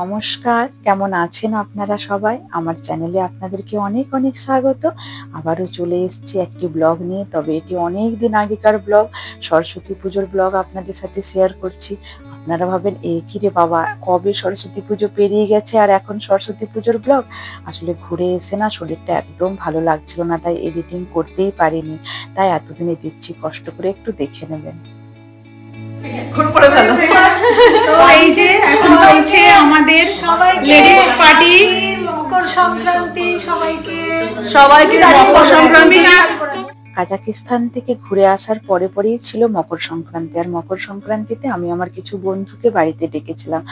নমস্কার, কেমন আছেন আপনারা সবাই? আমার চ্যানেলে আপনাদেরকে অনেক অনেক স্বাগত। আবারও চলে এসেছি একটি ব্লগ নিয়ে, তবে এটি অনেক দিন আগেকার ব্লগ। সরস্বতী পুজোর ব্লগ আপনাদের সাথে শেয়ার করছি। আপনারা ভাবেন এই কি রে বাবা, কবে সরস্বতী পুজো পেরিয়ে গেছে আর এখন সরস্বতী পুজোর ব্লগ? আসলে ঘুরে এসে না শরীরটা একদম ভালো লাগছিল না, তাই এডিটিং করতেই পারিনি। তাই এতদিনে দিচ্ছি, কষ্ট করে একটু দেখে নেবেন। তো এই যে এখন চলছে আমাদের লেডিস পার্টি মকর সংক্রান্তি সবাইকে সবাইকে মকর সংক্রান্তি। কাজাকিস্তান থেকে ঘুরে আসার পরে পরেই ছিল মকর সংক্রান্তি। আর মকর সংক্রান্তিতে আমি আমার কিছু বন্ধুকে বাড়িতে ডেকেছিলাম।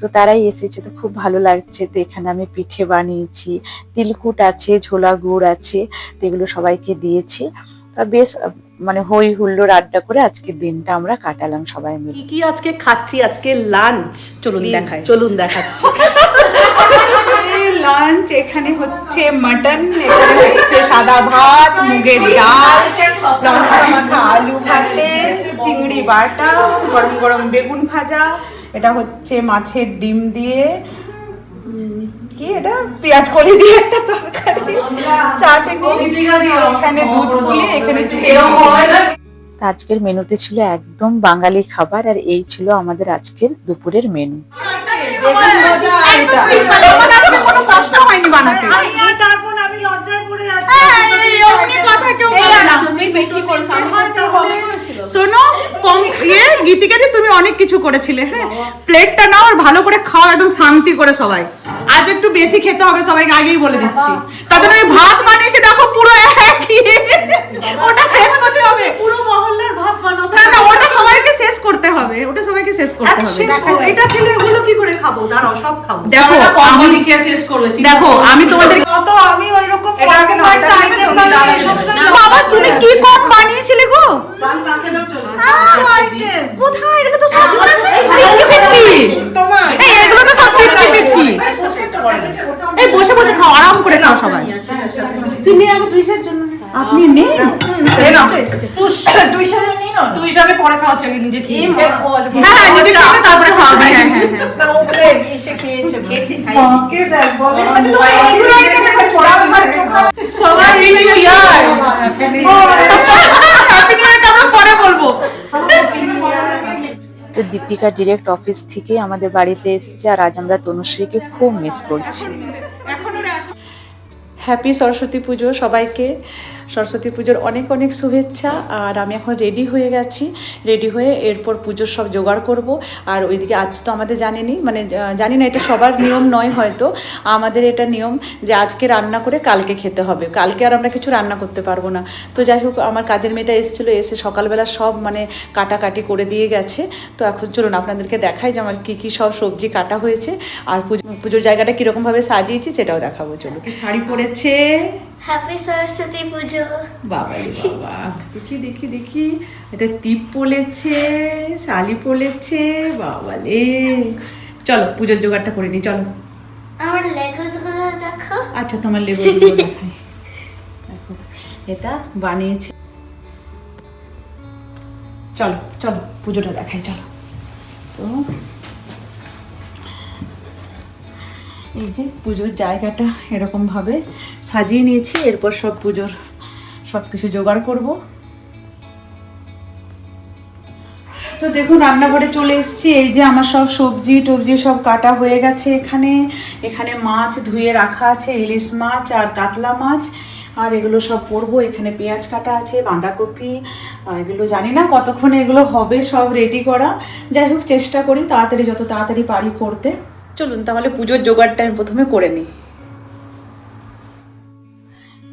তো তারাই এসেছে তো খুব ভালো লাগছে। তো এখানে আমি পিঠে বানিয়েছি তিলকুট আছে ঝোলা গুড় আছে তো এগুলো সবাইকে দিয়েছি। বেশ মানে হই হুল্লোড় আড্ডা করে আজকের দিনটা আমরা কাটালাম সবাই মিলে। কি কি আজকে খাচ্ছি? আজকে লাঞ্চ চলুন দেখাই। চলুন দেখাচ্ছি। লাঞ্চ এখানে হচ্ছে মটন এখানে হচ্ছে সাদা ভাত মুগের ডাল লঙ্কা মাখা আলু ভাতে চিংড়ি বাটা গরম গরম বেগুন ভাজা এটা হচ্ছে মাছের ডিম দিয়ে কি এটা? পেঁয়াজ কলি দিয়ে একটা তরকারি। এখানে দুধ পুলি এখানে আজকের মেনুতে ছিল একদম বাঙালি খাবার আর এই ছিল আমাদের আজকের দুপুরের মেনু। কোনো কষ্ট হয়নি বানাতে। আমি লজ্জায় পড়ে হ্যাঁ, এই অমনি কথা কেউ না। তুমি বেশি করছ আমি হয়তো কমে করেছিল শোনো কম ইয়ে তুমি অনেক কিছু করেছিলে হ্যাঁ? প্লেটটা নাও আর ভালো করে খাও একদম শান্তি করে সবাই। আজ একটু বেশি খেতে হবে সবাইকে আগেই বলে দিচ্ছি। তাদের আমি ভাত বানিয়েছি দেখো পুরো একই। ওটা শেষ করতে হবে। পুরো মহল্লার ভাত বানাবো না না ওটা সবাইকে শেষ করতে হবে ওটা সবাইকে শেষ করতে হবে। এটা খেলে এগুলো কি করে খাব? দাঁড়াও সব খাব। দেখো আমি শেষ করবে দেখো আমি তোমাদের অত আমি ওই রকম এটা আগে না, এটা আগে না, ওটা আগে না। বাবা তুমি কি কম বানিয়েছিলে গো ডাল না খেলেও চলবে কোথায় এগুলো তো সব ফিফটি এই এগুলো তো সব ফিফটি ফিফটি এই বসে বসে খাও আরাম করে খাও সবাই তুমি আগে দুইশের জন্য আপনি নেই তুই হিসাবে পরে খাওয়াচ্ছে নিজে খেয়ে হ্যাঁ হ্যাঁ নিজে খাবে তারপরে খাওয়াবে হ্যাঁ হ্যাঁ হ্যাঁ কে দেখ বলে আচ্ছা তোমার এইগুলো ইয়ার হ্যাপি নিউ ইয়ার আমরা পরে বলব তো দীপিকা ডিরেক্ট অফিস থেকে আমাদের বাড়িতে এসেছে আর আজ আমরা তনুশ্রীকে খুব মিস করছি এখন এখন হ্যাপি সরস্বতী পুজো সবাইকে। সরস্বতী পুজোর অনেক অনেক শুভেচ্ছা। আর আমি এখন রেডি হয়ে গেছি। রেডি হয়ে এরপর পুজোর সব জোগাড় করব। আর ওইদিকে আজ তো আমাদের জানিনি মানে জানি না, এটা সবার নিয়ম নয় হয়তো। আমাদের এটা নিয়ম যে আজকে রান্না করে কালকে খেতে হবে। কালকে আর আমরা কিছু রান্না করতে পারব না। তো যাই হোক, আমার কাজের মেয়েটা এসেছিল, এসে সকালবেলা সব মানে কাটাকাটি করে দিয়ে গেছে। তো এখন চলুন আপনাদেরকে দেখাই যে আমার কী কী সব সবজি কাটা হয়েছে। আর পুজো, পুজোর জায়গাটা কীরকমভাবে সাজিয়েছি সেটাও দেখাবো, চলুন। শাড়ি পরেছে হ্যাপি সরস্বতী পুজো বাবা রে বাবা। দেখি দেখি দেখি। এটা টিপ পলেছে শালি পলেছে বাবা রে। চলো পুজোর জোগাড়টা করে নি চলো। আমার লেগোসগুলো দেখো। আচ্ছা তোমার লেবুস দেখাই। দেখো এটা বানিয়েছে। চলো চলো পুজোটা দেখাই চলো। তো এই যে পুজোর জায়গাটা এরকমভাবে সাজিয়ে নিয়েছি, এরপর সব পুজোর সব কিছু জোগাড় করব। তো দেখুন, রান্নাঘরে চলে এসেছি। এই যে আমার সব সবজি টবজি সব কাটা হয়ে গেছে এখানে। এখানে মাছ ধুয়ে রাখা আছে, ইলিশ মাছ আর কাতলা মাছ। আর এগুলো সব পরবো। এখানে পেঁয়াজ কাটা আছে, বাঁধাকপি এগুলো জানি না কতক্ষণে এগুলো হবে, সব রেডি করা। যাই হোক, চেষ্টা করি তাড়াতাড়ি, যত তাড়াতাড়ি পারি করতে। চলুন, তাহলে পুজোর জোগাড়টা আমি প্রথমে করে নিই।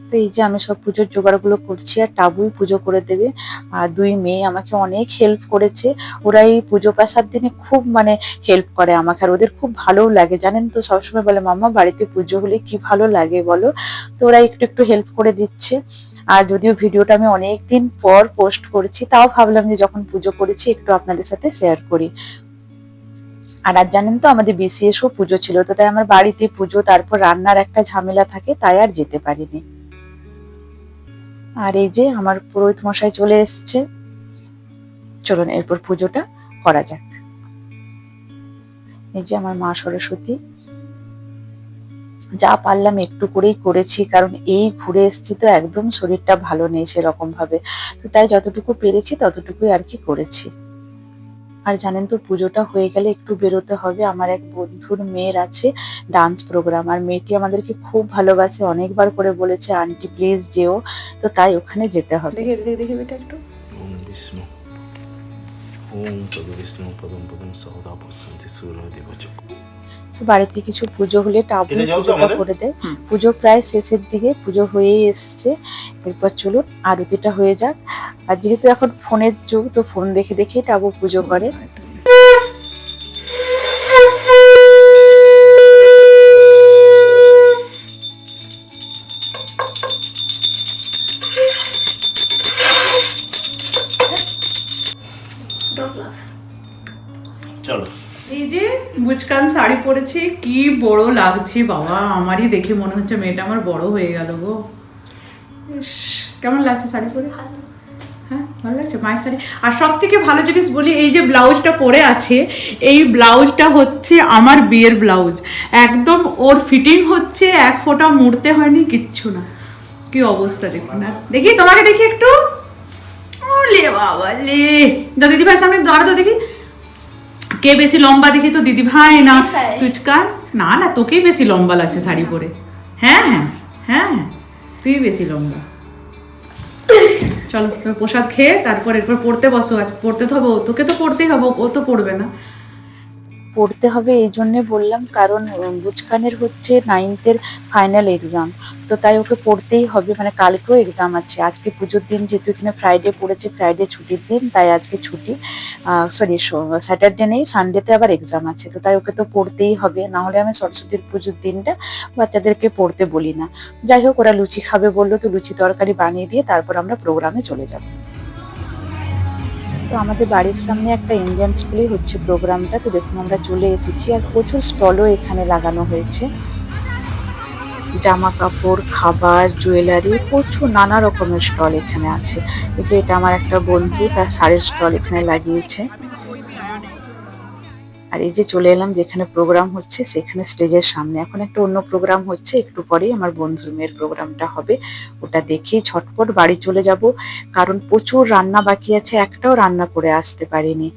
তো এই যে আমি সব পুজোর জোগাড়গুলো করছি, আর টাবুই পুজো করে দেবে। আর দুই মেয়ে আমাকে অনেক হেল্প করেছে। ওরা এই পুজো পাশার দিনে খুব মানে হেল্প করে আমাকে, আর ওদের খুব ভালোও লাগে। জানেন তো, সবসময় বলে, মামা, বাড়িতে পুজো হলে কি ভালো লাগে বলো? তো ওরা একটু একটু হেল্প করে দিচ্ছে। আর যদিও ভিডিওটা আমি অনেক দিন পর পোস্ট করেছি, তাও ভাবলাম যে যখন পুজো করেছি, একটু আপনাদের সাথে শেয়ার করি। আর আজ জানেন তো, আমাদের বিসিএসও পুজো ছিল, তো তাই আমার বাড়িতে পুজো, তারপর রান্নার একটা ঝামেলা থাকে, তাই আর যেতে পারিনি। আর এই যে আমার পুরোহিত মশাই চলে এসছে। চলুন এরপর পুজোটা করা যাক। এই যে আমার মা সরস্বতী। যা পারলাম একটু করেই করেছি, কারণ এই ঘুরে এসেছি তো একদম শরীরটা ভালো নেই সেরকম ভাবে তো তাই যতটুকু পেরেছি ততটুকুই আর কি করেছি। আর জানেন তো পুজোটা হয়ে গেলে একটু বেরোতে হবে আমার এক বন্ধুর মেয়ের আছে ডান্স প্রোগ্রাম আর মেয়েটি আমাদেরকে খুব ভালোবাসে অনেকবার করে বলেছে আন্টি প্লিজ যেও তো তাই ওখানে যেতে হবে দেখি দেখি দেখি বেটা একটু ओम विष्णु ओम तद विष्णु पदम पदम सौदा पश्यन्ति सूर्यदेवच তো বাড়িতে কিছু পুজো হলে টাবু পুজোটা করে দেয়। পুজো প্রায় শেষের দিকে পুজো হয়েই এসছে। এরপর চলুন আরতিটা হয়ে যাক। আর যেহেতু এখন ফোনের যুগ তো ফোন দেখে দেখে টাবু পুজো করে। Don't laugh. চলো। এই যে মুচকান শাড়ি পরেছে কি বড় লাগছে বাবা। আমারই দেখে মনে হচ্ছে মেয়েটা আমার বড় হয়ে গেল গো। কেমন লাগছে শাড়ি পরে? হ্যাঁ ভালো লাগছে? মায়ের শাড়ি। আর সব থেকে ভালো জিনিস বলি এই যে ব্লাউজটা পরে আছে এই ব্লাউজটা হচ্ছে আমার বিয়ের ব্লাউজ। একদম ওর ফিটিং হচ্ছে এক ফোঁটা মুড়তে হয়নি কিচ্ছু না। কি অবস্থা দেখুন। আর দেখি তোমাকে দেখি একটু। বাবা লে। দা দিদি ভাই সামনে দাঁড়া তো দেখি। কে বেশি লম্বা দেখি তো দিদি ভাই না টুচকার না না তোকেই বেশি লম্বা লাগছে শাড়ি পরে। হ্যাঁ হ্যাঁ হ্যাঁ হ্যাঁ, তুই বেশি লম্বা। চলো পোশাক প্রসাদ খেয়ে তারপর এরপর পড়তে বসো আজ পড়তে তো হবে তোকে তো পড়তেই হবে ও তো পড়বে না। পড়তে হবে, এই জন্যে বললাম, কারণ বুচকানের হচ্ছে নাইনথের ফাইনাল এক্সাম তো তাই ওকে পড়তেই হবে মানে কালকেও এক্সাম আছে। আজকে পুজোর দিন, যেহেতু এখানে ফ্রাইডে পড়েছে ফ্রাইডে ছুটির দিন, তাই আজকে ছুটি। সরি স্যাটারডে নেই সানডেতে আবার এক্সাম আছে, তো তাই ওকে তো পড়তেই হবে। না হলে আমি সরস্বতীর পুজোর দিনটা বাচ্চাদেরকে পড়তে বলি না। যাই হোক, ওরা লুচি খাবে বলল, তো লুচি তরকারি বানিয়ে দিয়ে তারপর আমরা প্রোগ্রামে চলে যাব। আমাদের বাড়ির সামনে একটা ইন্ডিয়ান স্কুলে হচ্ছে প্রোগ্রামটা তো দেখুন আমরা চলে এসেছি আর প্রচুর স্টলও এখানে লাগানো হয়েছে। জামা কাপড় খাবার জুয়েলারি প্রচুর নানা রকমের স্টল এখানে আছে। এই যে এটা আমার একটা বন্ধু, তার শাড়ির স্টল এখানে লাগিয়েছে। আর এই যে চলে এলাম যেখানে প্রোগ্রাম হচ্ছে, সেখানে স্টেজের সামনে। এখন একটা অন্য প্রোগ্রাম হচ্ছে, একটু পরেই আমার বন্ধুর মেয়ের প্রোগ্রামটা হবে। ওটা দেখেই ছটপট বাড়ি চলে যাব। কারণ প্রচুর রান্না বাকি আছে, একটাও রান্না করে আসতে পারিনি।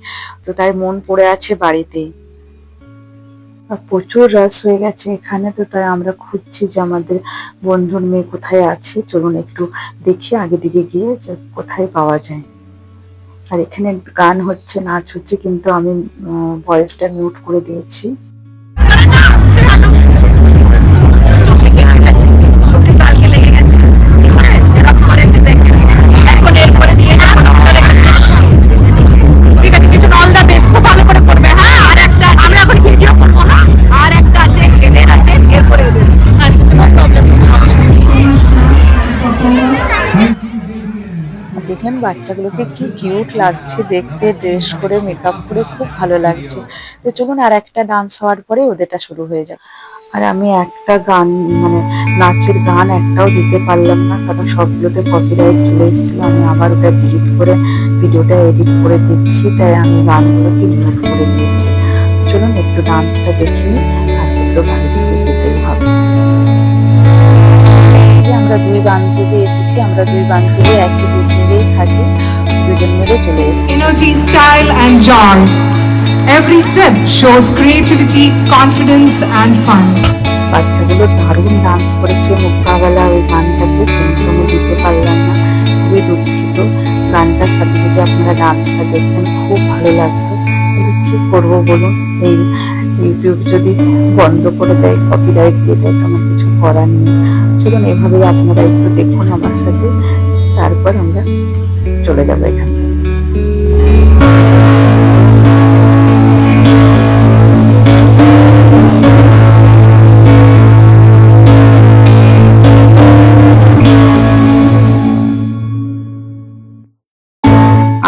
তো তাই মন পড়ে আছে বাড়িতেই আর প্রচুর রাস হয়ে গেছে এখানে, তো তাই আমরা খুঁজছি যে আমাদের বন্ধুর মেয়ে কোথায় আছে। চলুন একটু দেখি, আগে দিকে গিয়ে যে কোথায় পাওয়া যায়। আর এখানে গান হচ্ছে নাচ হচ্ছে কিন্তু আমি ভয়েসটা মিউট করে দিয়েছি। দেখেন বাচ্চাগুলোকে কি কিউট লাগছে দেখতে ড্রেস করে মেকআপ করে, খুব ভালো লাগছে। তো চলুন আর একটা ডান্স হওয়ার পরে ওদেরটা শুরু হয়ে যাবে আর আমি একটা গান মানে নাচের গান একটাও দিতে পারলাম না, কারণ সবগুলোতে কপিরাইট চলে এসেছিল। আমি আবার ওটা ডিলিট করে ভিডিওটা এডিট করে দিচ্ছি, তাই আমি গানগুলোকে মিউট করে দিয়েছি। চলুন একটু ডান্সটা দেখে আর একটু যেতেই হবে। আমরা দুই বান্ধবী এসেছি, আমরা দুই বান্ধবী একই বিল্ডিংয়েই থাকি দুজন মিলে চলে এসেছি। Energy, style, and joy. Every step shows creativity, confidence, and fun. বাচ্চাগুলো দারুণ ডান্স করেছে মুক্তাওয়ালা ওই গানটাকে কিন্তু আমি দিতে পারলাম না। খুবই দুঃখিত। গানটার সাথে যদি আপনারা ডান্সটা দেখতেন খুব ভালো লাগতো কিন্তু কি করব বলুন? এই ইউটিউব যদি বন্ধ করে দেয় কপিরাইট দিয়ে দেয় তো আমার কিছু করার নেই। চলুন এভাবে আপনারা একটু দেখুন আমার সাথে। তারপর আমরা চলে যাব এখান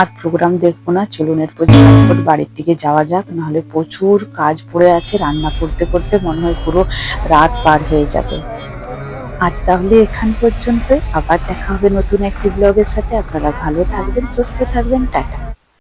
আর প্রোগ্রাম দেখব না, চলুন এরপর ঝটপট বাড়ির দিকে যাওয়া যাক, নাহলে প্রচুর কাজ পড়ে আছে, রান্না করতে করতে মনে হয় পুরো রাত পার হয়ে যাবে। আজ তাহলে এখান পর্যন্ত আবার দেখা হবে নতুন একটি ব্লগের সাথে। আপনারা ভালো থাকবেন, সুস্থ থাকবেন, টাটা।